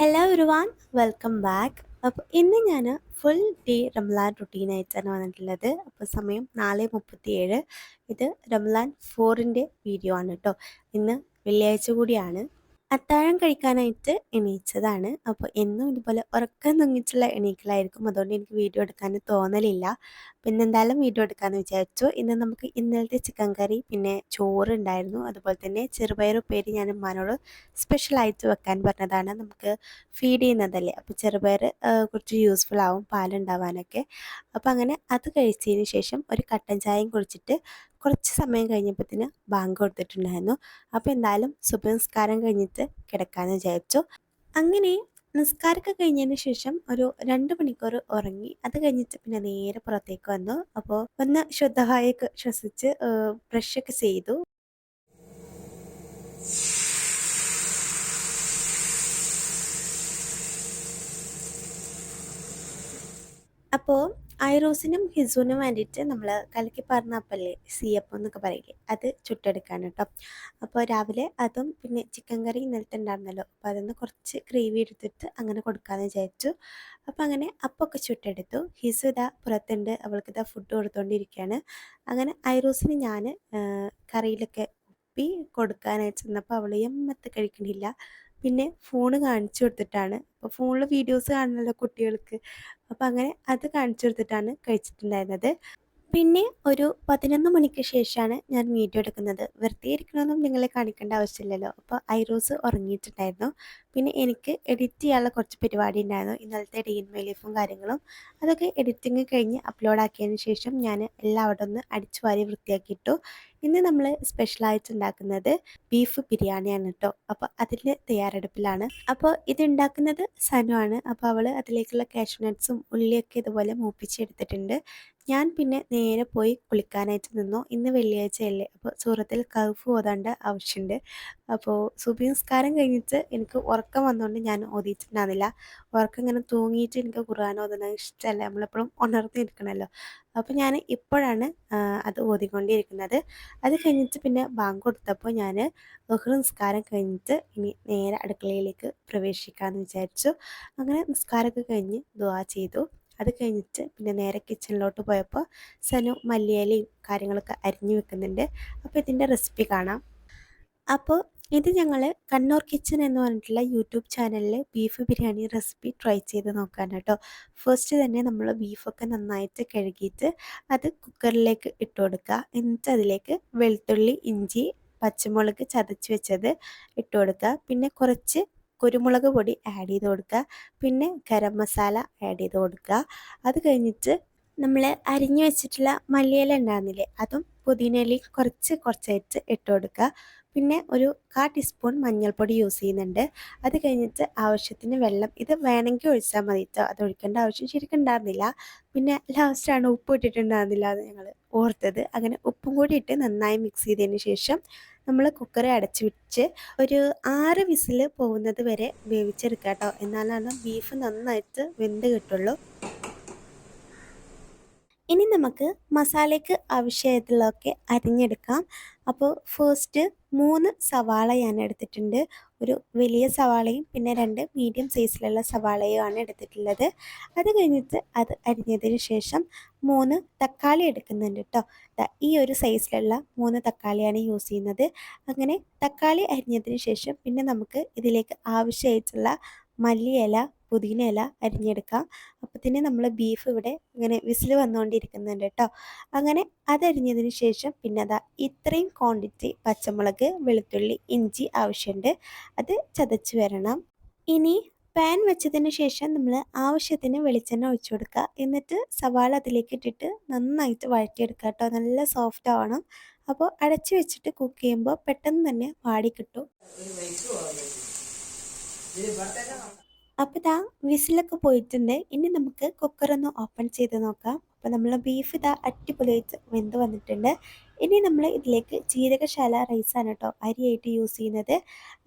Hello ഒരുവാൻ welcome back അപ്പോൾ ഇന്ന് ഞാൻ ഫുൾ ഡേ റംലാൻ റുട്ടീനായിട്ടാണ് വന്നിട്ടുള്ളത്. അപ്പോൾ സമയം നാല് മുപ്പത്തിയേഴ്. ഇത് റംലാൻ ഫോറിന്റെ വീഡിയോ ആണ് കേട്ടോ ഇന്ന് വെള്ളിയാഴ്ച കൂടിയാണ്. അത്താഴം കഴിക്കാനായിട്ട് എണീച്ചതാണ്. അപ്പോൾ എന്നും ഇതുപോലെ ഉറക്കം തങ്ങിച്ചുള്ള എണീക്കലായിരിക്കും. അതുകൊണ്ട് എനിക്ക് വീഡിയോ എടുക്കാൻ തോന്നലില്ല. പിന്നെ എന്തായാലും വീഡിയോ എടുക്കാമെന്ന് വിചാരിച്ചു. ഇന്ന് നമുക്ക് ഇന്നലത്തെ ചിക്കൻ കറി പിന്നെ ചോറ് ഉണ്ടായിരുന്നു. അതുപോലെ തന്നെ ചെറുപയർ ഉപ്പേരി ഞാൻ ഉമ്മാനോട് സ്പെഷ്യലായിട്ട് വെക്കാൻ പറഞ്ഞതാണ്. നമുക്ക് ഫീഡ് ചെയ്യുന്നതല്ലേ? അപ്പോൾ ചെറുപയർ കുറച്ച് യൂസ്ഫുൾ ആവും പാലുണ്ടാവാനൊക്കെ അപ്പോൾ അങ്ങനെ അത് കഴിച്ചതിന് ശേഷം ഒരു കട്ടൻ ചായയും കുടിച്ചിട്ട് കുറച്ച് സമയം കഴിഞ്ഞപ്പോഴത്തേന് ബാങ്ക് കൊടുത്തിട്ടുണ്ടായിരുന്നു. അപ്പോൾ എന്തായാലും സുഭനസ്കാരം കഴിഞ്ഞിട്ട് കിടക്കാമെന്ന് വിചാരിച്ചു. അങ്ങനെ നിസ്കാരമൊക്കെ കഴിഞ്ഞതിന് ശേഷം ഒരു രണ്ട് മണിക്കൂർ ഉറങ്ങി. അത് കഴിഞ്ഞിട്ട് പിന്നെ നേരെ പുറത്തേക്ക് വന്നു. അപ്പോൾ ഒന്ന് ശുദ്ധവായൊക്കെ ശ്വസിച്ച് ബ്രഷൊക്കെ ചെയ്തു. അപ്പോൾ ഐറോസിനും ഹിസുവിനും വേണ്ടിയിട്ട് നമ്മൾ കലക്കി പറഞ്ഞ അപ്പല്ലേ? സീയപ്പം എന്നൊക്കെ പറയില്ലേ? അത് ചുട്ടെടുക്കാൻ കേട്ടോ. അപ്പോൾ രാവിലെ അതും പിന്നെ ചിക്കൻ കറി ഇന്നലത്തെ ഉണ്ടായിരുന്നല്ലോ. അപ്പോൾ അതൊന്ന് കുറച്ച് ഗ്രേവി എടുത്തിട്ട് അങ്ങനെ കൊടുക്കാമെന്ന് വിചാരിച്ചു. അപ്പോൾ അങ്ങനെ അപ്പൊക്കെ ചുട്ടെടുത്തു. ഹിസു ഇതാ പുറത്തുണ്ട്. അവൾക്ക് ഇതാ ഫുഡ് കൊടുത്തുകൊണ്ടിരിക്കുകയാണ് അങ്ങനെ ഐറോസിന് ഞാൻ കറിയിലൊക്കെ ഉപ്പി കൊടുക്കാനായിട്ട് ചെന്നപ്പോൾ അവൾ എമ്മത്ത് കഴിക്കണില്ല. പിന്നെ ഫോൺ കാണിച്ചു കൊടുത്തിട്ടാണ്. അപ്പോൾ ഫോണിൽ വീഡിയോസ് കാണുന്നല്ലോ കുട്ടികൾക്ക്. അപ്പോൾ അങ്ങനെ അത് കാണിച്ചു കൊടുത്തിട്ടാണ് കഴിച്ചിട്ടുണ്ടായിരുന്നത്. പിന്നെ ഒരു പതിനൊന്ന് മണിക്ക് ശേഷമാണ് ഞാൻ വീഡിയോ എടുക്കുന്നത്. വെറുതെ ഇരിക്കണമെന്നും നിങ്ങളെ കാണിക്കേണ്ട ആവശ്യമില്ലല്ലോ. അപ്പോൾ ഐറോസ് ഉറങ്ങിയിട്ടുണ്ടായിരുന്നു. പിന്നെ എനിക്ക് എഡിറ്റ് ചെയ്യാനുള്ള കുറച്ച് പരിപാടി ഉണ്ടായിരുന്നു. ഇന്നലത്തെ ഡീൻ മെലീഫും കാര്യങ്ങളും അതൊക്കെ എഡിറ്റിങ് കഴിഞ്ഞ് അപ്ലോഡ് ആക്കിയതിന് ശേഷം ഞാൻ എല്ലാവരും ഒന്ന് അടിച്ചു വാരി വൃത്തിയാക്കിയിട്ടു. ഇന്ന് നമ്മൾ സ്പെഷ്യലായിട്ട് ഉണ്ടാക്കുന്നത് ബീഫ് ബിരിയാണിയാണ് കേട്ടോ അപ്പോൾ അതിന്റെ തയ്യാറെടുപ്പിലാണ്. അപ്പോൾ ഇത് ഉണ്ടാക്കുന്നത് സനുവാണ് അപ്പോൾ അവൾ അതിലേക്കുള്ള കാഷ്യൂ നട്ട്സും ഉള്ളിയൊക്കെ ഇതുപോലെ മൂപ്പിച്ചെടുത്തിട്ടുണ്ട്. ഞാൻ പിന്നെ നേരെ പോയി കുളിക്കാനായിട്ട് നിന്നു. ഇന്ന് വെള്ളിയാഴ്ചയല്ലേ. അപ്പോൾ സൂറത്തിൽ കർഫ് ഓതാണ്ട് ആവശ്യമുണ്ട് അപ്പോൾ സുബി നിസ്കാരം കഴിഞ്ഞിട്ട് എനിക്ക് ഉറക്കം വന്നുകൊണ്ട് ഞാൻ ഓതിയിട്ടുണ്ടായിരുന്നില്ല ഉറക്കം ഇങ്ങനെ തൂങ്ങിയിട്ട് എനിക്ക് ഖുർആൻ ഓതുന്നത് ഇഷ്ടമല്ല. നമ്മളെപ്പോഴും ഉണർന്നിരിക്കണമല്ലോ അപ്പോൾ ഞാൻ ഇപ്പോഴാണ് അത് ഓതിക്കൊണ്ടിരിക്കുന്നത്. അത് കഴിഞ്ഞിട്ട് പിന്നെ ബാങ്ക് കൊടുത്തപ്പോൾ ഞാൻ ബഹ്റ നിസ്കാരം കഴിഞ്ഞിട്ട് ഇനി നേരെ അടുക്കളയിലേക്ക് പ്രവേശിക്കാമെന്ന് വിചാരിച്ചു. അങ്ങനെ നിസ്കാരമൊക്കെ കഴിഞ്ഞ് ദുവാ ചെയ്തു. അത് കഴിഞ്ഞിട്ട് പിന്നെ നേരെ കിച്ചണിലോട്ട് പോയപ്പോൾ സനു മല്ലിയിലയും കാര്യങ്ങളൊക്കെ അരിഞ്ഞു വെക്കുന്നുണ്ട്. അപ്പോൾ ഇതിന്റെ റെസിപ്പി കാണാം. അപ്പോൾ ഇത് ഞങ്ങൾ കണ്ണൂർ കിച്ചൺ എന്ന് പറഞ്ഞിട്ടുള്ള യൂട്യൂബ് ചാനലിൽ ബീഫ് ബിരിയാണി റെസിപ്പി ട്രൈ ചെയ്ത് നോക്കാൻ കേട്ടോ ഫസ്റ്റ് തന്നെ നമ്മൾ ബീഫൊക്കെ നന്നായിട്ട് കഴുകിയിട്ട് അത് കുക്കറിലേക്ക് ഇട്ട് കൊടുക്കുക എന്നിട്ട് അതിലേക്ക് വെളുത്തുള്ളി ഇഞ്ചി പച്ചമുളക് ചതച്ച് വെച്ചത് ഇട്ട് കൊടുക്കുക പിന്നെ കുറച്ച് കുരുമുളക് പൊടി ആഡ് ചെയ്ത് കൊടുക്കുക പിന്നെ ഗരം മസാല ആഡ് ചെയ്ത് കൊടുക്കുക അത് കഴിഞ്ഞിട്ട് നമ്മൾ അരിഞ്ഞു വെച്ചിട്ടുള്ള മല്ലിയില ഉണ്ടാകുന്നില്ലേ അതും പുതിനയിൽ കുറച്ച് കുറച്ചായിട്ട് ഇട്ട് കൊടുക്കുക. പിന്നെ ഒരു കാ ടീസ്പൂൺ മഞ്ഞൾപ്പൊടി യൂസ് ചെയ്യുന്നുണ്ട്. അത് കഴിഞ്ഞിട്ട് ആവശ്യത്തിന് വെള്ളം ഇത് വേണമെങ്കിൽ ഒഴിച്ചാൽ മതി കേട്ടോ അത് ഒഴിക്കേണ്ട ആവശ്യം ശരിക്കും ഉണ്ടായിരുന്നില്ല. പിന്നെ ലാസ്റ്റാണ് ഉപ്പ് ഇട്ടിട്ടുണ്ടായിരുന്നില്ല എന്ന് ഞങ്ങൾ ഓർത്തത്. അങ്ങനെ ഉപ്പും കൂടി ഇട്ട് നന്നായി മിക്സ് ചെയ്തതിന് ശേഷം നമ്മൾ കുക്കർ അടച്ചു വെച്ച് ഒരു ആറ് വിസിൽ പോകുന്നത് വരെ വേവിച്ചെടുക്കാം കേട്ടോ എന്നാലാണ് ബീഫ് നന്നായിട്ട് വെന്ത് കിട്ടുള്ളൂ. ഇനി നമുക്ക് മസാലയ്ക്ക് ആവശ്യമായിട്ടുള്ളതൊക്കെ അരിഞ്ഞെടുക്കാം. അപ്പോൾ ഫസ്റ്റ് മൂന്ന് സവാള ഞാൻ എടുത്തിട്ടുണ്ട്. ഒരു വലിയ സവാളയും പിന്നെ രണ്ട് മീഡിയം സൈസിലുള്ള സവാളയുമാണ് എടുത്തിട്ടുള്ളത്. അത് കഴിഞ്ഞിട്ട് അത് അരിഞ്ഞതിന് ശേഷം മൂന്ന് തക്കാളി എടുക്കുന്നുണ്ട് കേട്ടോ ഈ ഒരു സൈസിലുള്ള മൂന്ന് തക്കാളിയാണ് യൂസ് ചെയ്യുന്നത്. അങ്ങനെ തക്കാളി അരിഞ്ഞതിന് ശേഷം പിന്നെ നമുക്ക് ഇതിലേക്ക് ആവശ്യമായിട്ടുള്ള മല്ലിയില പുതിന ഇല അരിഞ്ഞെടുക്കാം. തന്നെ നമ്മൾ ബീഫ് ഇവിടെ ഇങ്ങനെ വിസിൽ വന്നുകൊണ്ടിരിക്കുന്നുണ്ട് കേട്ടോ. അങ്ങനെ അതരിഞ്ഞതിന് ശേഷം പിന്നെ അതാ ഇത്രയും ക്വാണ്ടിറ്റി പച്ചമുളക് വെളുത്തുള്ളി ഇഞ്ചി ആവശ്യമുണ്ട് അത് ചതച്ച് വരണം. ഇനി പാൻ വെച്ചതിന് ശേഷം നമ്മൾ ആവശ്യത്തിന് വെളിച്ചെണ്ണ ഒഴിച്ചു കൊടുക്കുക. എന്നിട്ട് സവാള അതിലേക്ക് ഇട്ടിട്ട് നന്നായിട്ട് വഴറ്റിയെടുക്കുക കേട്ടോ. നല്ല സോഫ്റ്റ് ആവണം. അപ്പോൾ അടച്ചു വെച്ചിട്ട് കുക്ക് ചെയ്യുമ്പോൾ പെട്ടെന്ന് തന്നെ വാടി കിട്ടും. അപ്പോൾ ഇതാ വിസിലൊക്കെ പോയിട്ടുണ്ട്. ഇനി നമുക്ക് കുക്കറൊന്ന് ഓപ്പൺ ചെയ്ത് നോക്കാം. അപ്പോൾ നമ്മൾ ബീഫ് ഇതാ അടിപൊളിയായിട്ട് വെന്ത് വന്നിട്ടുണ്ട്. ഇനി നമ്മൾ ഇതിലേക്ക് ജീരകശാല റൈസാണ് കേട്ടോ അരിയായിട്ട് യൂസ് ചെയ്യുന്നത്.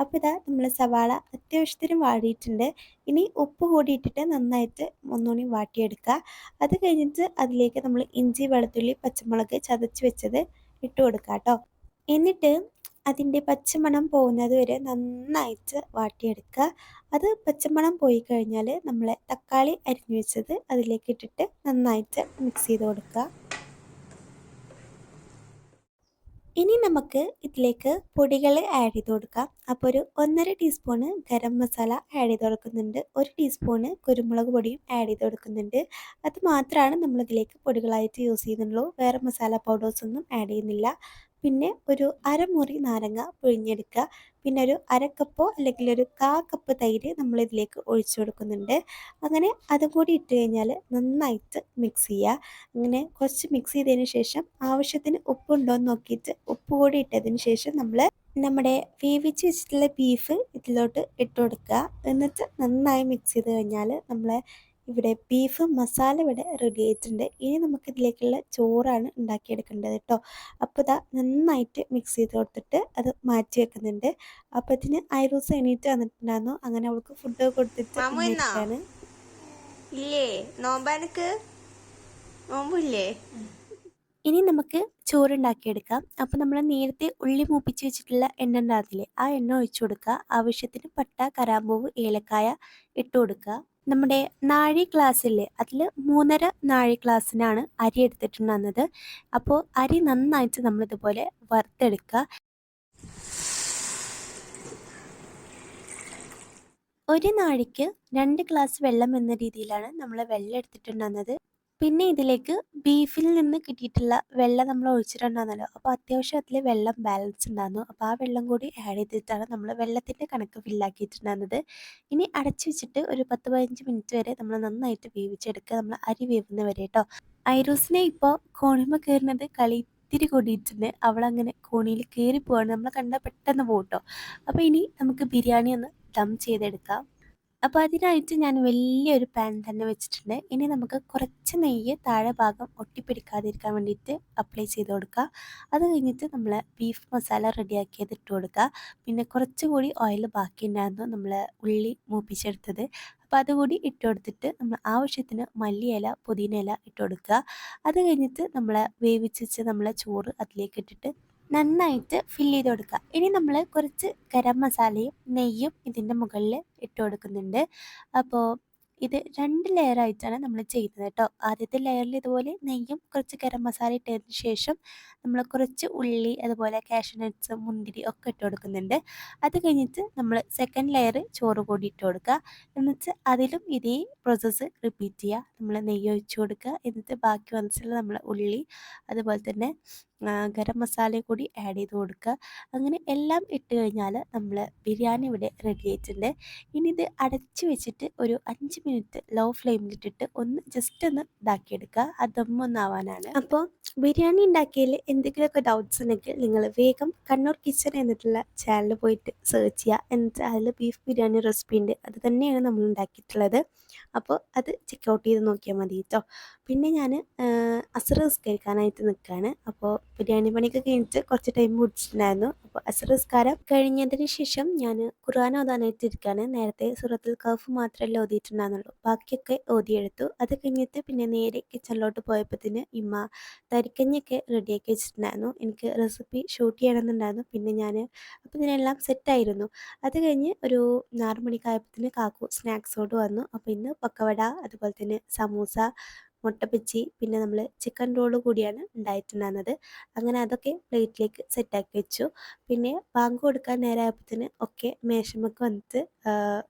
അപ്പോൾ ഇതാ നമ്മൾ സവാള അത്യാവശ്യത്തിന് വാടിയിട്ടുണ്ട്. ഇനി ഉപ്പ് കൂടി ഇട്ടിട്ട് നന്നായിട്ട് ഒന്നുകൂടി വാട്ടിയെടുക്കുക. അത് കഴിഞ്ഞിട്ട് അതിലേക്ക് നമ്മൾ ഇഞ്ചി വെളുത്തുള്ളി പച്ചമുളക് ചതച്ച് വെച്ചത് ഇട്ട് കൊടുക്കുക കേട്ടോ എന്നിട്ട് അതിന്റെ പച്ചമണം പോകുന്നത് വരെ നന്നായിട്ട് വാട്ടിയെടുക്കുക. അത് പച്ചമണം പോയി കഴിഞ്ഞാൽ നമ്മൾ തക്കാളി അരിഞ്ഞു വെച്ചത് അതിലേക്ക് ഇട്ടിട്ട് നന്നായിട്ട് മിക്സ് ചെയ്ത് കൊടുക്കുക. ഇനി നമുക്ക് ഇതിലേക്ക് പൊടികൾ ആഡ് ചെയ്ത് കൊടുക്കാം. അപ്പോൾ ഒരു ഒന്നര ടീസ്പൂണ് ഗരം മസാല ആഡ് ചെയ്ത് കൊടുക്കുന്നുണ്ട്. ഒരു ടീസ്പൂണ് കുരുമുളക് പൊടിയും ആഡ് ചെയ്ത് കൊടുക്കുന്നുണ്ട്. അത് മാത്രമാണ് നമ്മളിതിലേക്ക് പൊടികളായിട്ട് യൂസ് ചെയ്യുന്നുള്ളൂ. വേറെ മസാല പൗഡേഴ്സൊന്നും ആഡ് ചെയ്യുന്നില്ല. പിന്നെ ഒരു അരമുറി നാരങ്ങ പിഴിഞ്ഞെടുക്കുക. പിന്നെ ഒരു അര കപ്പോ അല്ലെങ്കിൽ ഒരു കാ കപ്പ് തൈര് നമ്മൾ ഇതിലേക്ക് ഒഴിച്ചു കൊടുക്കുന്നുണ്ട്. അങ്ങനെ അതും കൂടി ഇട്ട് കഴിഞ്ഞാൽ നന്നായിട്ട് മിക്സ് ചെയ്യുക. അങ്ങനെ കുറച്ച് മിക്സ് ചെയ്തതിന് ശേഷം ആവശ്യത്തിന് ഉപ്പുണ്ടോ എന്ന് നോക്കിയിട്ട് ഉപ്പ് കൂടി ഇട്ടതിന് ശേഷം നമ്മൾ നമ്മുടെ വേവിച്ച് വെച്ചിട്ടുള്ള ബീഫ് ഇതിലോട്ട് ഇട്ട് കൊടുക്കുക. എന്നിട്ട് നന്നായി മിക്സ് ചെയ്ത് കഴിഞ്ഞാൽ നമ്മൾ ഇവിടെ ബീഫ് മസാല ഇവിടെ റെഡി ആയിട്ടുണ്ട് ഇനി നമുക്ക് ഇതിലേക്കുള്ള ചോറാണ് ഉണ്ടാക്കിയെടുക്കേണ്ടത് കേട്ടോ അപ്പോൾ ഇതാ നന്നായിട്ട് മിക്സ് ചെയ്ത് കൊടുത്തിട്ട് അത് മാറ്റി വെക്കുന്നുണ്ട്. അപ്പോൾ അപ്പത്തിന് ഐറൂസ് എണീറ്റ് വന്നിട്ടുണ്ടായിരുന്നു. അങ്ങനെ അവൾക്ക് ഫുഡ് കൊടുത്തിട്ട്? ഇല്ലേ? നോമ്പാനക്ക്? നോമ്പില്ലേ ഇനി നമുക്ക് ചോറുണ്ടാക്കിയെടുക്കാം. അപ്പോൾ നമ്മൾ നേരത്തെ ഉള്ളി മൂപ്പിച്ച് വെച്ചിട്ടുള്ള എണ്ണ ഉണ്ടാകത്തില്ലേ? ആ എണ്ണ ഒഴിച്ചു കൊടുക്കുക. ആവശ്യത്തിന് പട്ട കരാമ്പൂവ് ഏലക്കായ ഇട്ട് കൊടുക്കുക. നമ്മുടെ നാഴി ഗ്ലാസ്സില്ലേ അതിൽ മൂന്നര നാഴി ഗ്ലാസ്സിനാണ് അരി എടുത്തിട്ടുണ്ടെന്നത് അപ്പോൾ അരി നന്നായിട്ട് നമ്മളിതുപോലെ വറുത്തെടുക്കുക ഒരു നാഴിക്ക് രണ്ട് ഗ്ലാസ് വെള്ളം എന്ന രീതിയിലാണ് നമ്മൾ വെള്ളം എടുത്തിട്ടുണ്ടാകുന്നത്. പിന്നെ ഇതിലേക്ക് ബീഫിൽ നിന്ന് കിട്ടിയിട്ടുള്ള വെള്ളം നമ്മൾ ഒഴിച്ചിട്ടുണ്ടായിരുന്നല്ലോ. അപ്പോൾ അത്യാവശ്യം അതിൽ വെള്ളം ബാലൻസ് ഉണ്ടായിരുന്നു. അപ്പോൾ ആ വെള്ളം കൂടി ആഡ് ചെയ്തിട്ടാണ് നമ്മൾ വെള്ളത്തിന്റെ കണക്ക് ഫില്ലാക്കിയിട്ടുണ്ടായിരുന്നത് ഇനി അടച്ചു വെച്ചിട്ട് ഒരു പത്ത് പതിനഞ്ച് മിനിറ്റ് വരെ നമ്മൾ നന്നായിട്ട് വേവിച്ചെടുക്കുക. നമ്മൾ അരി വേവുന്ന വരെ കേട്ടോ ഐറോസിനെ ഇപ്പോൾ കോണിമ കയറുന്നത് കളി ഇത്തിരി കൂടിയിട്ടുണ്ട്. അവളങ്ങനെ കോണിയിൽ കയറി പോവാണ് നമ്മൾ കണ്ടാൽ പെട്ടെന്ന് പോകട്ടോ കേട്ടോ അപ്പോൾ ഇനി നമുക്ക് ബിരിയാണി ഒന്ന് ദം ചെയ്തെടുക്കാം. അപ്പോൾ അതിനായിട്ട് ഞാൻ വലിയൊരു പാൻ തന്നെ വെച്ചിട്ടുണ്ട്. ഇനി നമുക്ക് കുറച്ച് നെയ്യ് താഴെ ഭാഗം ഒട്ടിപ്പിടിക്കാതിരിക്കാൻ വേണ്ടിയിട്ട് അപ്ലൈ ചെയ്ത് കൊടുക്കുക. അത് കഴിഞ്ഞിട്ട് നമ്മൾ ബീഫ് മസാല റെഡിയാക്കിയത് ഇട്ട് കൊടുക്കുക. പിന്നെ കുറച്ചുകൂടി ഓയിൽ ബാക്കി ഉണ്ടായിരുന്നു നമ്മൾ ഉള്ളി മൂപ്പിച്ചെടുത്തത്. അപ്പോൾ അതുകൂടി ഇട്ട് കൊടുത്തിട്ട് നമ്മൾ ആവശ്യത്തിന് മല്ലിയില പുതിന ഇല ഇട്ട് കൊടുക്കുക. അത് കഴിഞ്ഞിട്ട് നമ്മൾ വേവിച്ച് വെച്ച് നമ്മളെ ചോറ് അതിലേക്ക് ഇട്ടിട്ട് നന്നായിട്ട് ഫില്ല് ചെയ്ത് കൊടുക്കുക. ഇനി നമ്മൾ കുറച്ച് ഗരം മസാലയും നെയ്യും ഇതിന്റെ മുകളിൽ ഇട്ട് കൊടുക്കുന്നുണ്ട്. അപ്പോൾ ഇത് രണ്ട് ലെയറായിട്ടാണ് നമ്മൾ ചെയ്യുന്നത് കേട്ടോ. ആദ്യത്തെ ലെയറിൽ ഇതുപോലെ നെയ്യും കുറച്ച് ഗരം മസാല ഇട്ടതിന് ശേഷം നമ്മൾ കുറച്ച് ഉള്ളി അതുപോലെ കാഷ്യൂ നട്ട്സ് മുന്തിരി ഒക്കെ ഇട്ട് കൊടുക്കുന്നുണ്ട്. അത് കഴിഞ്ഞിട്ട് നമ്മൾ സെക്കൻഡ് ലെയർ ചോറ് കൂടി ഇട്ട് കൊടുക്കുക. എന്നിട്ട് അതിലും ഇതേ പ്രോസസ്സ് റിപ്പീറ്റ് ചെയ്യുക. നമ്മൾ നെയ്യ് ഒഴിച്ചു കൊടുക്കുക. എന്നിട്ട് ബാക്കി വന്നിട്ടുള്ള നമ്മൾ ഉള്ളി അതുപോലെ തന്നെ ഗരം മസാല കൂടി ആഡ് ചെയ്ത് കൊടുക്കുക. അങ്ങനെ എല്ലാം ഇട്ട് കഴിഞ്ഞാൽ നമ്മൾ ബിരിയാണി ഇവിടെ റെഡി ആയിട്ടുണ്ട്. ഇനി ഇത് അടച്ച് വെച്ചിട്ട് ഒരു അഞ്ച് മിനിറ്റ് ലോ ഫ്ലെയിമിലിട്ടിട്ട് ഒന്ന് ജസ്റ്റ് ഒന്ന് ഇതാക്കിയെടുക്കുക. അത് ദമ്മൊന്നാവാനാണ് അപ്പോൾ ബിരിയാണി ഉണ്ടാക്കിയതിൽ എന്തെങ്കിലുമൊക്കെ ഡൗട്ട്സ് ഉണ്ടെങ്കിൽ നിങ്ങൾ വേഗം കണ്ണൂർ കിച്ചൺ എന്നിട്ടുള്ള ചാനൽ പോയിട്ട് സെർച്ച് ചെയ്യുക. എന്നിട്ട് അതിൽ ബീഫ് ബിരിയാണി റെസിപ്പി ഉണ്ട്. അത് തന്നെയാണ് നമ്മൾ ഉണ്ടാക്കിയിട്ടുള്ളത് അപ്പോൾ അത് ചെക്ക് ഔട്ട് ചെയ്ത് നോക്കിയാൽ മതി കേട്ടോ പിന്നെ ഞാൻ അസർ നിസ്കരിക്കാനായിട്ട് നിൽക്കുകയാണ് അപ്പോൾ ബിരിയാണി പണിയൊക്കെ കഴിഞ്ഞിട്ട് കുറച്ച് ടൈം പിടിച്ചിട്ടുണ്ടായിരുന്നു അപ്പോൾ അസർ നിസ്കാരം കഴിഞ്ഞതിന് ശേഷം ഞാൻ ഖുർആൻ ഓതാനായിട്ട് ഇരിക്കുകയാണ് നേരത്തെ സൂറത്തുൽ കഫ് മാത്രമല്ല ഓതിയിട്ടുണ്ടായിരുന്നുള്ളൂ. ബാക്കിയൊക്കെ ഓതിയെടുത്തു. അത് കഴിഞ്ഞിട്ട് പിന്നെ നേരെ കിച്ചണിലോട്ട് പോയപ്പോഴത്തേന് ഇമ്മ തരിക്കഞ്ഞൊക്കെ റെഡിയാക്കി വെച്ചിട്ടുണ്ടായിരുന്നു. എനിക്ക് റെസിപ്പി ഷൂട്ട് ചെയ്യണമെന്നുണ്ടായിരുന്നു. പിന്നെ ഞാൻ അപ്പോൾ ഇതിനെല്ലാം സെറ്റായിരുന്നു അത് കഴിഞ്ഞ് ഒരു ആറ് മണിക്കായപ്പത്തിന് കാക്കു സ്നാക്സോട് വന്നു. അപ്പോൾ ഇന്ന് പക്കവട അതുപോലെ തന്നെ സമൂസ മുട്ടപ്പിച്ചി പിന്നെ നമ്മൾ ചിക്കൻ റോൾ കൂടിയാണ് ഉണ്ടായിട്ടുണ്ടായിരുന്നത്. അങ്ങനെ അതൊക്കെ പ്ലേറ്റിലേക്ക് സെറ്റാക്കി വെച്ചു. പിന്നെ ബാങ്ക് കൊടുക്കാൻ നേരമായപ്പത്തിന് ഒക്കെ മേശമൊക്കെ വന്നിട്ട്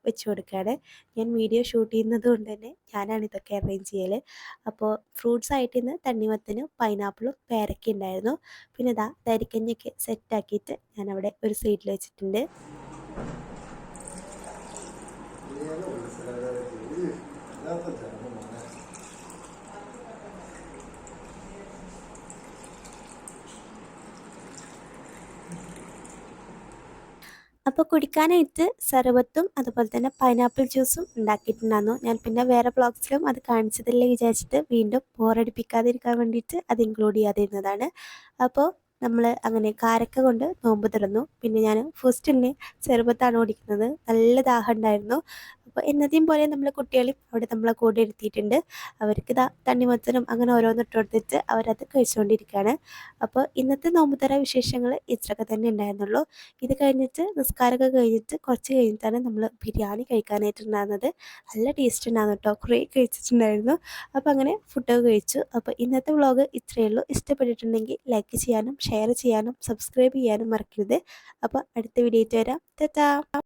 വെച്ച് കൊടുക്കുകയാണ്. ഞാൻ വീഡിയോ ഷൂട്ട് ചെയ്യുന്നത് കൊണ്ട് തന്നെ ഞാനാണ് ഇതൊക്കെ അറേഞ്ച് ചെയ്യൽ അപ്പോൾ ഫ്രൂട്ട്സ് ആയിട്ട് ഇന്ന് തണ്ണിമത്തനും പൈനാപ്പിളും പേരയ്ക്ക ഉണ്ടായിരുന്നു. പിന്നെ ഇതാ തരിക്കഞ്ഞൊക്കെ സെറ്റാക്കിയിട്ട് ഞാനവിടെ ഒരു സൈഡിൽ വെച്ചിട്ടുണ്ട്. അപ്പോൾ കുടിക്കാനായിട്ട് സർബത്തും അതുപോലെ തന്നെ പൈനാപ്പിൾ ജ്യൂസും ഉണ്ടാക്കിയിട്ടുണ്ടായിരുന്നു. ഞാൻ പിന്നെ വേറെ ബ്ലോഗ്സിലും അത് കാണിച്ചതല്ലേ വിചാരിച്ചിട്ട് വീണ്ടും ബോറടിപ്പിക്കാതിരിക്കാൻ വേണ്ടിയിട്ട് അത് ഇൻക്ലൂഡ് ചെയ്യാതിരുന്നതാണ്. അപ്പോൾ നമ്മൾ അങ്ങനെ കാരക്ക കൊണ്ട് നോമ്പ് തുറന്നു. പിന്നെ ഞാൻ ഫസ്റ്റ് തന്നെ ചെറുപ്പത്താണ് ഓടിക്കുന്നത്. നല്ല ദാഹം ഉണ്ടായിരുന്നു. അപ്പോൾ എന്നതേം പോലെ നമ്മൾ കുട്ടികളെയും അവിടെ നമ്മളെ കൂടെ ഇരുത്തിയിട്ടുണ്ട്. അവർക്ക് ഇതാ തണ്ണിമത്തനും അങ്ങനെ ഓരോന്ന് ഇട്ട് കൊടുത്തിട്ട് അവരത് കഴിച്ചുകൊണ്ടിരിക്കുകയാണ്. അപ്പോൾ ഇന്നത്തെ നോമ്പുതറ വിശേഷങ്ങൾ ഇത്രയൊക്കെ തന്നെ ഉണ്ടായിരുന്നുള്ളൂ. ഇത് കഴിഞ്ഞിട്ട് നിസ്കാരമൊക്കെ കഴിഞ്ഞിട്ട് കുറച്ച് കഴിഞ്ഞിട്ടാണ് നമ്മൾ ബിരിയാണി കഴിക്കാനായിട്ടുണ്ടായിരുന്നത് നല്ല ടേസ്റ്റ് ഉണ്ടായിരുന്നു കേട്ടോ. കുറേ കഴിച്ചിട്ടുണ്ടായിരുന്നു. അപ്പോൾ അങ്ങനെ ഫുഡൊക്കെ കഴിച്ചു. അപ്പോൾ ഇന്നത്തെ വ്ളോഗ് ഇത്രയേ ഉള്ളൂ. ഇഷ്ടപ്പെട്ടിട്ടുണ്ടെങ്കിൽ ലൈക്ക് ചെയ്യാനും ഷെയർ ചെയ്യാനും സബ്സ്ക്രൈബ് ചെയ്യാനും മറക്കരുത്. അപ്പോൾ അടുത്ത വീഡിയോയിട്ട് വരാം. ടാറ്റാ